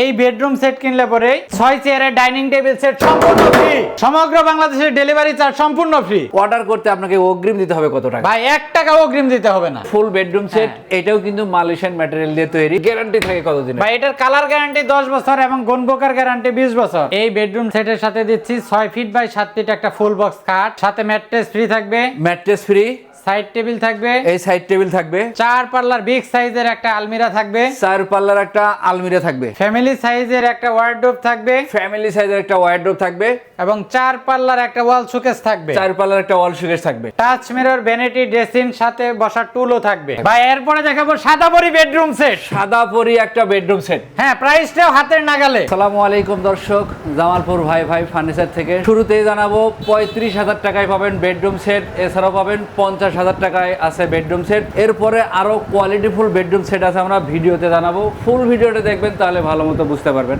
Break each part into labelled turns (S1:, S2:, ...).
S1: এই bedroom set কিনলে পরে ছয় চেয়ারের ডাইনিং টেবিল সেট সম্পূর্ণ ফ্রি। সমগ্র বাংলাদেশের ডেলিভারি চার্জ সম্পূর্ণ ফ্রি।
S2: অর্ডার করতে আপনাকে অগ্রিম দিতে হবে কত টাকা?
S1: ভাই এক টাকা অগ্রিম দিতে হবে না।
S2: ফুল বেডরুম সেট
S1: হ্যাঁ।
S2: এটাও কিন্তু মালয়েশিয়ান ম্যাটেরিয়াল দিয়ে তৈরি। গ্যারান্টি থাকে কতদিন
S1: ভাই এটার কালার গ্যারান্টি দশ বছর এবং গনবোকার গ্যারান্টি বিশ বছর। এই বেডরুম সেটের সাথে দিচ্ছি ছয় ফিট বাই সাত ফিট একটা ফুল বক্স খাট সাথে ম্যাট্রেস ফ্রি থাকবে।
S2: ম্যাট্রেস ফ্রি
S1: সাইড টেবিল থাকবে।
S2: এই সাইড টেবিল থাকবে।
S1: চার পাল্লার বিগ সাইজের একটা আলমিরা থাকবে।
S2: চার পাল্লার একটা আলমিরা থাকবে।
S1: ফ্যামিলি সাইজের একটা ওয়ার্ডরোব থাকবে।
S2: ফ্যামিলি সাইজের একটা ওয়ার্ডরোব থাকবে।
S1: এবং চার পাল্লার একটা ওয়াল শোকেস থাকবে।
S2: চার পাল্লার একটা ওয়াল সুকেশ থাকবে।
S1: টাচ মিরর ভ্যানিটি ড্রেসিং সাথে বসার টুলও থাকবে। ভাই এরপরে দেখাবো সাদা পরি বেডরুম সেট।
S2: সাদা পরি একটা বেডরুম সেট।
S1: হ্যাঁ প্রাইসটাও হাতের নাগালে।
S2: আসসালামু আলাইকুম দর্শক জামালপুর ভাই ভাই ফার্নিচার থেকে। শুরুতেই জানাব পঁয়ত্রিশ হাজার টাকায় পাবেন বেডরুম সেট এছাড়াও পাবেন পঞ্চাশ হাজার টাকায় আছে বেডরুম সেট এরপরে আরও কোয়ালিটিফুল বেডরুম সেট আছে আমরা ভিডিওতে জানাব। ফুল ভিডিওটা দেখবেন তাহলে ভালো মতো বুঝতে পারবেন।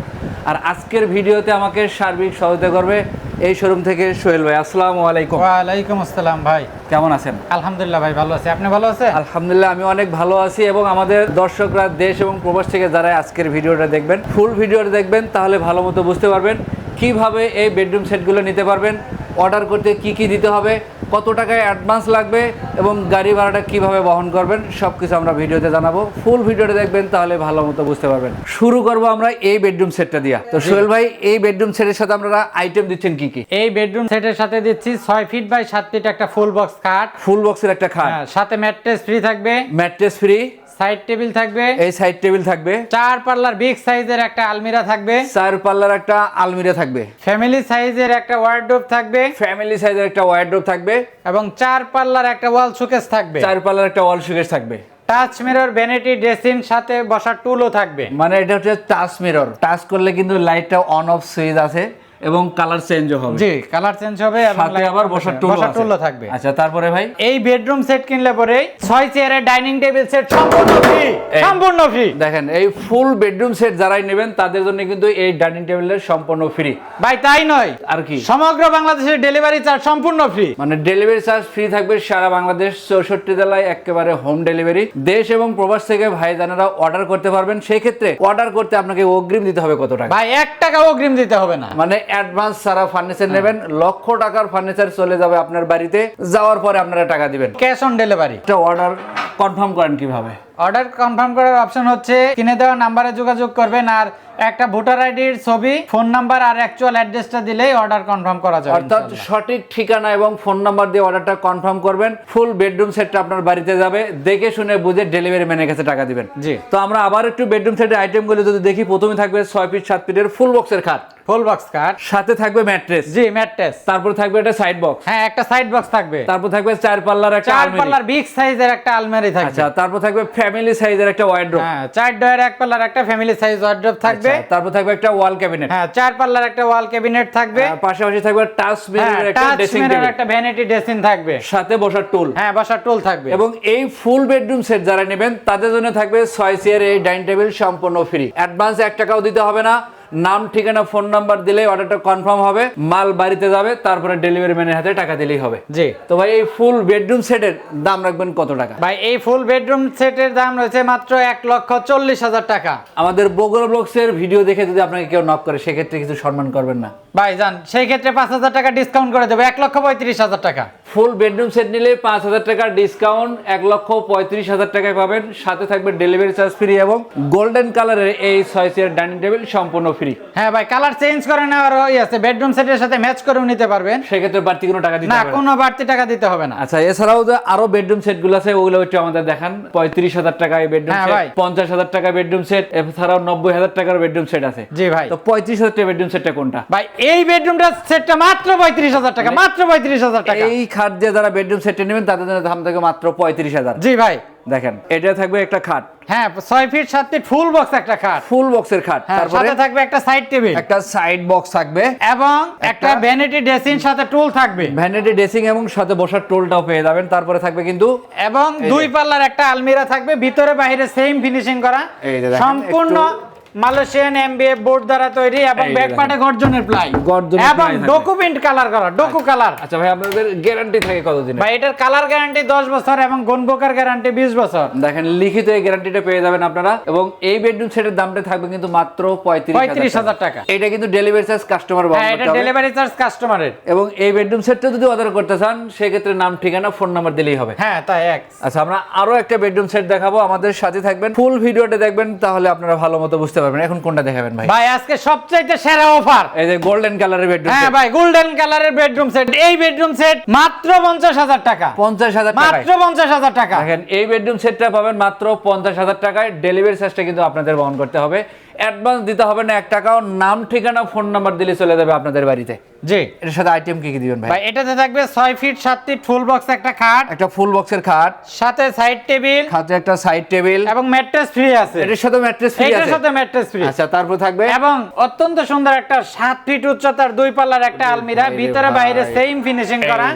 S2: আর আজকের ভিডিওতে আমাকে সার্বিক সহায়তা করবে এই শোরুম থেকে সোহেল ভাই। আসসালামু আলাইকুম।
S1: ওয়ালাইকুম আসসালাম ভাই।
S2: কেমন আছেন?
S1: আলহামদুলিল্লাহ ভাই ভালো আছি। আপনি ভালো আছেন?
S2: আলহামদুলিল্লাহ আমি অনেক ভালো আছি এবং আমাদের দর্শকরা দেশ এবং প্রবাস থেকে যারা আজকের ভিডিওটা দেখবেন ফুল ভিডিওটা দেখবেন তাহলে ভালো মতো বুঝতে পারবেন কীভাবে এই বেডরুম সেটগুলো নিতে পারবেন অর্ডার করতে কি কি দিতে হবে কত টাকায় অ্যাডভান্স লাগবে এবং গাড়ি ভাড়াটা কীভাবে বহন করবেন সব কিছু আমরা ভিডিওতে জানাব। ফুল ভিডিওটা দেখবেন তাহলে ভালো মতো বুঝতে পারবেন। শুরু করব আমরা এই বেডরুম সেটটা দিয়া। তো সোহেল ভাই এই বেডরুম সেটের সাথে আপনারা আইটেম দিচ্ছেন কি কি?
S1: এই বেডরুম সেটের সাথে দিচ্ছি ছয় ফিট বাই সাত ফিট একটা ফুল বক্স খাট।
S2: ফুল বক্সের একটা খাট।
S1: হ্যাঁ, সাথে ম্যাট্রেস ফ্রি থাকবে।
S2: ম্যাট্রেস ফ্রি
S1: সাইড টেবিল থাকবে।
S2: এই সাইড টেবিল থাকবে।
S1: চার পাল্লার বিগ সাইজের একটা আলমিরা থাকবে।
S2: চার পাল্লার একটা আলমিরা থাকবে।
S1: ফ্যামিলি সাইজের একটা ওয়ার্ডরোব থাকবে।
S2: ফ্যামিলি সাইজের একটা ওয়ার্ডরোব থাকবে।
S1: এবং চার পাল্লার একটা ওয়াল শোকেস থাকবে।
S2: চার পাল্লার একটা ওয়াল সুকেশ থাকবে।
S1: টাচ মিরর ভ্যানিটি ড্রেসিং সাথে বসার টুলও থাকবে।
S2: মানে এটা হচ্ছে টাচ মিরর। টাচ করলে কিন্তু লাইটটা অন অফ সুইচ আছে। এবং কালার চেঞ্জও হবে।
S1: জি কালার চেঞ্জ হবে এবং
S2: সাথে আবার বসার টুল
S1: বসার টুলও থাকবে।
S2: আচ্ছা তারপরে ভাই?
S1: এই বেডরুম সেট কিনলে পরে ছয় চেয়ারের ডাইনিং টেবিল সেট সম্পূর্ণ ফ্রি সম্পূর্ণ ফ্রি
S2: দেখেন এই ফুল বেডরুম সেট যারাই নেবেন তাদের জন্য কিন্তু এই ডাইনিং টেবিলের সম্পূর্ণ ফ্রি
S1: ভাই তাই নয়।
S2: আর কি?
S1: সমগ্র বাংলাদেশের ডেলিভারি চার্জ সম্পূর্ণ ফ্রি
S2: মানে ডেলিভারি চার্জ ফ্রি থাকবে সারা বাংলাদেশ চৌষট্টি জেলায় একেবারে হোম ডেলিভারি দেশ এবং প্রবাস থেকে ভাই জানারা অর্ডার করতে পারবেন। সেই ক্ষেত্রে অর্ডার করতে আপনাকে অগ্রিম দিতে হবে কত টাকা?
S1: ভাই এক টাকা অগ্রিম দিতে হবে না।
S2: মানে অ্যাডভান্স ছাড়া ফার্নিচার নেবেন। লক্ষ টাকার ফার্নিচার চলে যাবে আপনার বাড়িতে। যাওয়ার পরে আপনারা টাকা দিবেন।
S1: ক্যাশ অন ডেলিভারি
S2: একটা অর্ডার কনফার্ম করেন কীভাবে?
S1: অর্ডার কনফার্ম করার অপশন হচ্ছে কিনে দেওয়া নাম্বারে যোগাযোগ করবেন আর একটা ভোটার আইডির ছবি ফোন নাম্বার আর অ্যাকচুয়াল অ্যাড্রেসটা দিলেই অর্ডার কনফার্ম করা যাবে
S2: অর্থাৎ সঠিক ঠিকানা এবং ফোন নাম্বার দিয়ে অর্ডারটা কনফার্ম করবেন ফুল বেডরুম সেটটা আপনার বাড়িতে যাবে দেখে শুনে বুঝে ডেলিভারি ম্যানের কাছে টাকা দিবেন।
S1: জি।
S2: তো আমরা আবার একটু বেডরুম সেটের আইটেমগুলো যদি দেখি প্রথমে থাকবে ছয় ফিট সাত ফিটের ফুল বক্সের খাট।
S1: ফুল বক্স কার্ড
S2: সাথে থাকবে ম্যাট্রেস
S1: জি ম্যাট্রেস
S2: তারপর থাকবে একটা সাইড বক্স
S1: হ্যাঁ একটা সাইড বক্স থাকবে।
S2: তারপর থাকবে চার পাল্লার একটা
S1: চার পাল্লার বিগ সাইজের একটা আলমারি থাকবে।
S2: আচ্ছা তারপর থাকবে ফ্যামিলি সাইজের একটা ওয়ার্ড্রোব
S1: হ্যাঁ চার ডয়ের এক পাল্লার একটা ফ্যামিলি সাইজ ওয়ার্ড্রপ থাকবে।
S2: তারপর থাকবে একটা ওয়াল ক্যাবিনেট
S1: হ্যাঁ চার পাল্লার একটা ওয়াল ক্যাবিনেট থাকবে।
S2: পাশাপাশি থাকবে টাচ
S1: মিরর
S2: মিররের একটা ড্রেসিং
S1: মিরর
S2: টেবিল
S1: একটা ভ্যানিটি ড্রেসিং থাকবে।
S2: সাথে বসার টুল
S1: হ্যাঁ বসার টুল থাকবে।
S2: এবং এই ফুল বেডরুম সেট যারা নেবেন তাদের জন্য থাকবে ছয় চেয়ার এই ডাইনিং টেবিল সম্পূর্ণ ফ্রি অ্যাডভান্স এক টাকাও দিতে হবে না। নাম ঠিকানা ফোন নাম্বার দিলে অর্ডারটা কনফার্ম হবে মাল বাড়িতে যাবে তারপরে ডেলিভারি ম্যানের হাতে টাকা দিলেই হবে।
S1: জি।
S2: তো ভাই এই ফুল বেডরুম সেটের দাম রাখবেন কত টাকা?
S1: ভাই এই ফুল বেডরুম সেটের দাম রয়েছে মাত্র এক লক্ষ চল্লিশ হাজার টাকা।
S2: আমাদের বগুড়া ব্লগসের ভিডিও দেখে যদি আপনাকে কেউ নক করে সেক্ষেত্রে কিছু সম্মান করবেন না।
S1: ভাই যান সেই ক্ষেত্রে পাঁচ হাজার টাকা ডিসকাউন্ট করে দেবো এক লক্ষ পঁয়ত্রিশ হাজার টাকা।
S2: ফুল বেডরুম সেট নিলে পাঁচ হাজার টাকার ডিসকাউন্ট এক লক্ষ পঁয়ত্রিশ হাজার টাকায় পাবেন। সাথে থাকবে ডেলিভারি চার্জ ফ্রি এবং গোল্ডেন কালারের এই ছয় চেয়ার ডাইনিং টেবিল সম্পূর্ণ ফ্রি।
S1: হ্যাঁ ভাই কালার চেঞ্জ করে নেওয়ার ওই আছে। বেডরুম সেটের সাথে ম্যাচ করেও নিতে পারবেন।
S2: সেক্ষেত্রে বাড়তি কোনো টাকা দিতে
S1: না কোনো বাড়তি টাকা দিতে হবে না।
S2: আচ্ছা এছাড়াও যে আরও বেডরুম সেটগুলো আছে ওগুলো একটু আমাদের দেখান। পঁয়ত্রিশ হাজার টাকায় বেডরুম
S1: হ্যাঁ,
S2: সেট পঞ্চাশ হাজার টাকা বেডরুম সেট এছাড়াও নব্বই হাজার টাকার বেডরুম সেট আছে।
S1: জি ভাই।
S2: তো পঁয়ত্রিশ হাজার টাকা বেডরুম সেটটা কোনটা?
S1: ভাই এই বেডরুমটা সেটটা মাত্র পঁয়ত্রিশ হাজার টাকা মাত্র পঁয়ত্রিশ হাজার টাকা।
S2: এই খাট দিয়ে যারা বেডরুম সেটটা নেবেন তাদের জন্য দাম থাকবে মাত্র পঁয়ত্রিশ হাজার।
S1: জি ভাই।
S2: দেখেন এটা থাকবে একটা খাট।
S1: হ্যাঁ ছয় ফিট সাত ফিট ফুল বক্স একটা খাট।
S2: ফুল বক্সের খাট।
S1: হ্যাঁ
S2: তারপরে
S1: থাকবে একটা সাইড টেবিল
S2: একটা সাইড বক্স থাকবে।
S1: এবং একটা ভ্যানিটি ড্রেসিং সাথে টুল থাকবে।
S2: ভ্যানিটি ড্রেসিং এবং সাথে বসার টোলটাও পেয়ে যাবেন। তারপরে থাকবে কিন্তু
S1: এবং দুই পাল্লার একটা আলমিরা থাকবে। ভিতরে বাইরে সেম ফিনিশিং করা। সম্পূর্ণ মালয়েশিয়ান এমবিএফ বোর্ড দ্বারা তৈরি এবং
S2: এই
S1: ব্যাকপার্টে গর্জনের প্লাই।
S2: গর্জনের
S1: এবং ডকুমেন্ট কালার করা ডকু কালার
S2: আচ্ছা ভাই আপনাদের গ্যারান্টি থাকে কতদিন
S1: ভাই এটার কালার গ্যারান্টি 10 বছর এবং গনবোকার গ্যারান্টি 20 বছর।
S2: দেখেন লিখিত এই গ্যারান্টিটা পেয়ে যাবেন আপনারা। এবং এই বেডরুম সেটের দামটা থাকবে কিন্তু মাত্র
S1: 35,000 টাকা।
S2: এটা কিন্তু ডেলিভারি চার্জ কাস্টমার
S1: হ্যাঁ এটা ডেলিভারি চার্জ কাস্টমারের
S2: এবং এই বেডরুম সেটটা যদি অর্ডার করতে চান সেক্ষেত্রে নাম ঠিকানা ফোন নাম্বার দিলেই হবে।
S1: হ্যাঁ তাই এক।
S2: আচ্ছা আমরা আরও একটা বেডরুম সেট দেখাবো। আমাদের সাথে থাকবেন ফুল ভিডিওটা দেখবেন তাহলে আপনারা ভালো মতো বুঝতে পারবেন। এখন কোনটা দেখাবেন ভাই?
S1: ভাই আজকে সবচাইতে সেরা অফার।
S2: এই যে গোল্ডেন কালারের বেডরুম
S1: হ্যাঁ ভাই গোল্ডেন কালারের বেডরুম সেট এই বেডরুম সেট মাত্র 50000 টাকা।
S2: পঞ্চাশ হাজার মাত্র
S1: মাত্র 50000 টাকা।
S2: দেখেন এই বেডরুম সেটটা পাবেন মাত্র পঞ্চাশ হাজার টাকায়। ডেলিভারি চার্জটা কিন্তু আপনাদের বহন করতে হবে। অ্যাডভান্স দিতে হবে না এক টাকাও নাম ঠিকানা ফোন নাম্বার দিলে চলে যাবে আপনাদের বাড়িতে।
S1: জি।
S2: এটার সাথে আইটেম কি কি দিবেন ভাই?
S1: ভাই এটাতে থাকবে 6 ফিট 7 ফিট ফুল বক্স একটা খাট।
S2: একটা ফুল বক্সের খাট।
S1: সাথে সাইড টেবিল
S2: খাটে একটা সাইড টেবিল
S1: এবং ম্যাট্রেস ফ্রি আছে।
S2: এটার সাথে ম্যাট্রেস ফ্রি
S1: এটার
S2: আছে।
S1: সাথে ম্যাট্রেস ফ্রি
S2: আচ্ছা তারপর থাকবে?
S1: এবং অত্যন্ত সুন্দর একটা 7 ফিট উচ্চতার দুই পাল্লার একটা আলমিরা ভিতরে বাইরে সেম ফিনিশিং করা।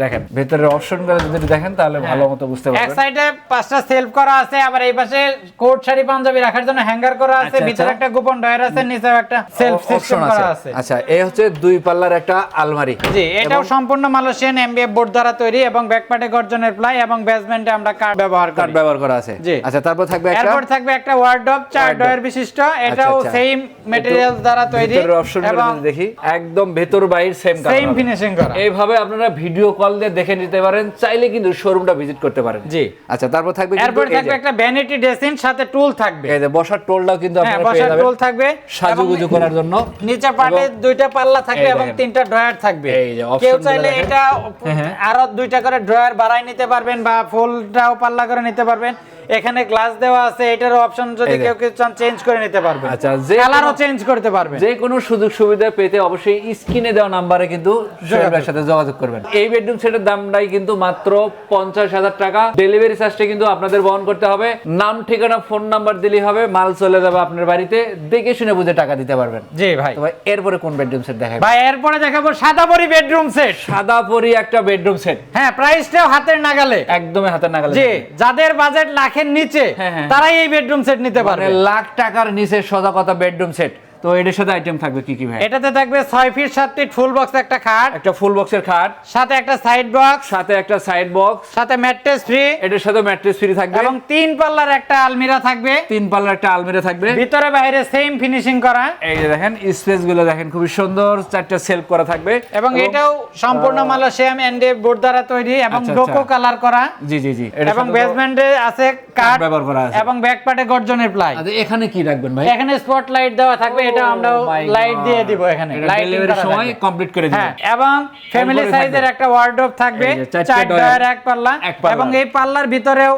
S2: দেখেন ভেতরের অপশনগুলো যদি দেখেন তাহলে ভালো মতো বুঝতে পারবেন।
S1: এক সাইডে পাঁচটা সেলফ করা আছে আবার এই পাশে কোট শাড়ি পাঞ্জাবি রাখার জন্য হ্যাঙ্গার করা আছে
S2: আচ্ছা,
S1: ভিতরে
S2: আচ্ছা।
S1: একটা গোপন ডয়ার আছে নিচেও একটা সেলফ সিস্টেম করা আছে।
S2: আচ্ছা এই হচ্ছে দুই পাল্লার একটা আলমারি।
S1: জি এটাও সম্পূর্ণ মালয়েশিয়ান এমবিএফ বোর্ড দ্বারা তৈরি এবং ব্যাকপার্টে গর্জনের প্লাই এবং বেসমেন্টে আমরা কাঠ ব্যবহার
S2: কাঠ ব্যবহার করা আছে।
S1: জি।
S2: আচ্ছা তারপর থাকবে একটা
S1: এরপর থাকবে একটা ওয়ার্ডরোব চার। ডয়ার বিশিষ্ট এটাও
S2: আচ্ছা।
S1: সেম ম্যাটেরিয়াল দ্বারা তৈরি
S2: ভিতরের অপশন
S1: এবং
S2: দেখি একদম ভেতর বাইর সেম
S1: সেম ফিনিশিং করা।
S2: এইভাবে আপনারা ভিডিও কল দিয়ে দেখে নিতে পারেন চাইলে কিন্তু শোরুমটা ভিজিট করতে পারেন।
S1: জি।
S2: আচ্ছা তারপর থাকবে
S1: এরপর থাকবে একটা ভ্যানিটি ড্রেসিং সাথে টুল থাকবে।
S2: এই যে বসার টুলটাও কিন্তু
S1: হ্যাঁ
S2: আপনারা পেয়ে
S1: বসার
S2: যাবেন
S1: টুল থাকবে
S2: সাজুগুজু করার জন্য।
S1: নিচে পাটে দুইটা পাল্লা থাকবে এবং তিনটা ড্রয়ার থাকবে।
S2: এই যে অপশন
S1: কেউ চাইলে এটা
S2: হ্যাঁ, হ্যাঁ।
S1: আরও দুইটা করে ড্রয়ার বাড়াই নিতে পারবেন বা ফুলটাও পাল্লা করে নিতে পারবেন। এখানে গ্লাস দেওয়া আছে এটারও অপশন যদি কেউ কেউ চান চেঞ্জ করে নিতে পারবেন।
S2: আচ্ছা, যে
S1: কালারও চেঞ্জ করতে পারবেন।
S2: যে কোনো সুযোগ সুবিধা পেতে অবশ্যই স্ক্রিনে দেওয়া নাম্বারে কিন্তু সোহেবের সাথে যোগাযোগ করবেন। এই বেডরুম সেটের দামটাই কিন্তু মাত্র পঞ্চাশ হাজার টাকা। ডেলিভারি চার্জটা কিন্তু আপনাদের বহন করতে হবে। নাম ঠিকানা ফোন নাম্বার দিলেই হবে। মাল চলে যাবে আপনার বাড়িতে। দেখে শুনে বুঝে টাকা দিতে পারবেন।
S1: জি ভাই।
S2: তো ভাই এরপরে কোন বেডরুম সেট দেখাবেন?
S1: ভাই এরপরে দেখাবো সাদাবরি বেডরুম সেট
S2: সাদা পরি একটা বেডরুম সেট
S1: হ্যাঁ প্রাইসটাও হাতের নাগালে।
S2: একদমই হাতের নাগালে
S1: জি যাদের বাজেট লাখের নিচে
S2: হ্যাঁ, হ্যাঁ।
S1: তারাই এই বেডরুম সেট নিতে
S2: মানে
S1: পারবে
S2: লাখ টাকার নিচে সোজা কথা বেডরুম সেট তো এটার সাথে আইটেম থাকবে কি কি ভাই?
S1: এটাতে থাকবে ছয় ফিট সাত ফিট ফুল বক্স একটা খাট
S2: একটা ফুল বক্সের খাট
S1: সাথে একটা সাইড বক্স
S2: সাথে একটা সাইড বক্স
S1: সাথে ম্যাট্রেস ফ্রি
S2: এটার সাথে ম্যাট্রেস ফ্রি থাকবে।
S1: এবং তিন পাল্লার একটা আলমিরা থাকবে।
S2: তিন পাল্লার একটা আলমিরা থাকবে।
S1: ভিতরে বাইরে সেম ফিনিশিং করা।
S2: এই যে দেখেন স্পেসগুলো দেখেন খুবই সুন্দর চারটা সেলফ করা থাকবে।
S1: এবং এটাও সম্পূর্ণ মালয়েশিয়াম এন্ডে বোর্ড দ্বারা তৈরি এবং
S2: আচ্ছা,
S1: ডোকো
S2: আচ্ছা।
S1: কালার করা।
S2: জি জি জি।
S1: এবং বেসমেন্টে আছে কাঠ
S2: ব্যবহার করা আছে।
S1: এবং ব্যাক পার্টে গর্জনের প্লাই
S2: আচ্ছা, এখানে কি রাখবেন ভাই?
S1: এখানে স্পট লাইট দেওয়া থাকবে এটা আমরা
S2: Oh
S1: লাইট দিয়ে দিব এখানে লাইটিং
S2: সময় কমপ্লিট করে
S1: হ্যাঁ এবং ফ্যামিলি সাইজের একটা ওয়ার্ডরোব থাকবে। চার
S2: ডয়ার,
S1: এক পাল্লা। এবং এই পাল্লার ভিতরেও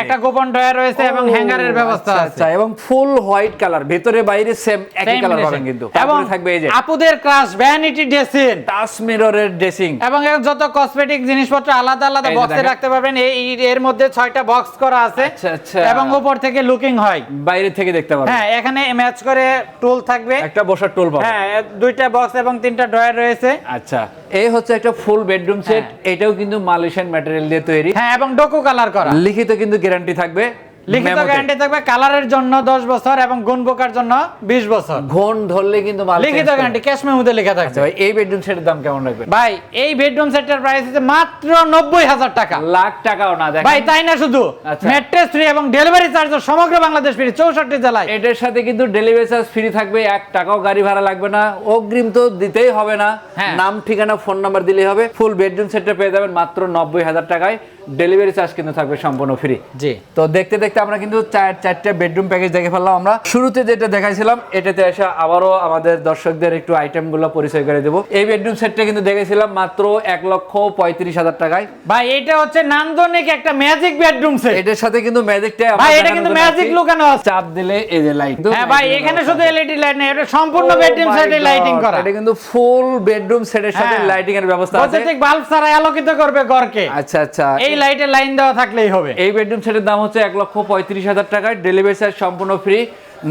S1: একটা গোপন ডয়ার রয়েছে এবং হ্যাঙ্গারের ব্যবস্থা
S2: আচ্ছা,
S1: আছে।
S2: আচ্ছা, এবং ফুল হোয়াইট কালার ভেতরে বাইরে সেম একই কালার পাবেন কিন্তু।
S1: এবং
S2: থাকবে এই যে।
S1: আপুদের ভ্যানিটি ড্রেসিং
S2: টাচ মিররের ড্রেসিং
S1: এবং যত কসমেটিক জিনিসপত্র আলাদা আলাদা বক্সে রাখতে পারবেন এই এর মধ্যে ছয়টা বক্স করা আছে।
S2: আচ্ছা।
S1: এবং উপর থেকে লুকিং হয়।
S2: বাইরে থেকে দেখতে পাবেন
S1: হ্যাঁ এখানে ম্যাচ করে টুল থাকবে
S2: একটা বসার টুল পাবেন
S1: হ্যাঁ দুইটা বক্স এবং তিনটা ড্রয়ার রয়েছে।
S2: আচ্ছা এই হচ্ছে একটা ফুল বেডরুম সেট এটাও কিন্তু মালয়েশিয়ান ম্যাটেরিয়াল দিয়ে তৈরি।
S1: হ্যাঁ এবং ডোকো কালার করা।
S2: লিখিত কিন্তু গ্যারান্টি থাকবে।
S1: লিখিত গ্যারান্টি থাকবে কালারের জন্য 10 বছর এবং গুণ বোকার জন্য 20 বছর।
S2: ঘন ধরলে কিন্তু
S1: লিখিত গ্যারান্টি ক্যাশ মেমোতে লেখা
S2: আচ্ছা
S1: থাকবে।
S2: ভাই এই বেডরুম সেটের দাম কেমন রাখবেন?
S1: ভাই এই বেডরুম সেটের প্রাইস হচ্ছে মাত্র 90000 টাকা।
S2: লাখ টাকাও না দেখেন।
S1: ভাই তাই না শুধু?
S2: আচ্ছা।
S1: ম্যাট্রেস ফ্রি এবং ডেলিভারি চার্জ সমগ্র বাংলাদেশ ফ্রি 64 জেলায়।
S2: এটার সাথে কিন্তু ডেলিভারি চার্জ ফ্রি থাকবে এক টাকাও গাড়ি ভাড়া লাগবে না। অগ্রিম তো দিতেই হবে না।
S1: হ্যাঁ।
S2: নাম ঠিকানা ফোন নাম্বার দিলেই হবে। ফুল বেডরুম সেটটা পেয়ে যাবেন মাত্র নব্বই হাজার টাকায়। ডেলিভারি চার্জ কিন্তু থাকবে সম্পূর্ণ ফ্রি
S1: জি।
S2: তো দেখতে দেখতে আমরা কিন্তু চার চারটে বেডরুম প্যাকেজ দেখে ফেললাম আমরা। শুরুতে যেটা দেখাইছিলাম এটাতে এসে আবারও আমাদের দর্শকদের একটু আইটেমগুলো পরিচয় করে দেবো। এই বেডরুম সেটটা কিন্তু দেখেছিলাম মাত্র এক লক্ষ পঁয়ত্রিশ হাজার টাকায়।
S1: ভাই এটা হচ্ছে নান্দনিক একটা ম্যাজিক বেডরুম সেট
S2: এটার সাথে কিন্তু ম্যাজিকটা
S1: ভাই এটা কিন্তু ম্যাজিক লুকানো আছে।
S2: চাপ দিলে এই যে লাইট
S1: হ্যাঁ ভাই এখানে শুধু এলইডি লাইট নেই এটা সম্পূর্ণ বেডরুম সেটে লাইটিং করা।
S2: এটা কিন্তু ফুল বেডরুম সেটের সাথে
S1: হ্যাঁ।
S2: লাইটিং এর ব্যবস্থা আছে।
S1: বৈদ্যুতিক বাল্ব ছাড়াই আলোকিত করবে ঘরকে।
S2: আচ্ছা আচ্ছা।
S1: এই লাইটের লাইন দেওয়া থাকলেই হবে।
S2: এই বেডরুম সেটের দাম হচ্ছে এক লক্ষ পঁয়ত্রিশ হাজার টাকায় ডেলিভারি চার্জ সম্পূর্ণ ফ্রি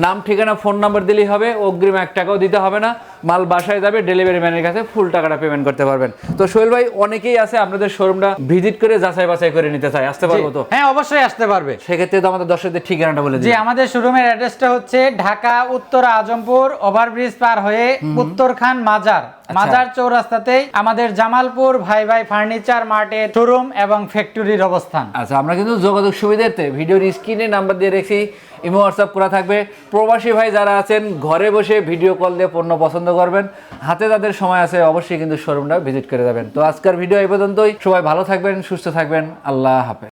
S2: নাম ঠিকানা ফোন নাম্বার দিলেই হবে। অগ্রিম এক টাকাও দিতে হবে না। মাল বাসায় যাবে ডেলিভারি ম্যানের কাছে ফুল টাকাটা পেমেন্ট করতে পারবেন। তো সোহেল ভাই অনেকেই আছে আপনাদের শোরুমটা ভিজিট করে যাচাই বাছাই করে নিতে চাই আসতে পারব তো?
S1: হ্যাঁ অবশ্যই আসতে পারবে।
S2: সেক্ষেত্রে তো আমাদের দর্শকদের ঠিকানাটা বলে দিই।
S1: আমাদের শোরুমের অ্যাড্রেসটা হচ্ছে ঢাকা উত্তর আজমপুর ওভারব্রিজ পার হয়ে উত্তরখান মাজার। মাজার চৌরাস্তাতেই আমাদের জামালপুর ভাই ভাই ফার্নিচার মার্টের শোরুম এবং ফ্যাক্টরির অবস্থান।
S2: আচ্ছা আমরা কিন্তু যোগাযোগ সুবিধার্থে ভিডিওর স্ক্রিনে নাম্বার দিয়ে রেখেছি, ইমো, হোয়াটসঅ্যাপ করা থাকবে। প্রবাসী ভাই যারা আছেন, ঘরে বসে ভিডিও কল দিয়ে পণ্য পছন্দ করবেন, হাতে তাদের সময় আছে অবশ্যই কিন্তু শোরুমটা ভিজিট করে যাবেন। তো আজকের ভিডিও এই পর্যন্তই, সবাই ভালো থাকবেন, সুস্থ থাকবেন, আল্লাহ হাফেজ।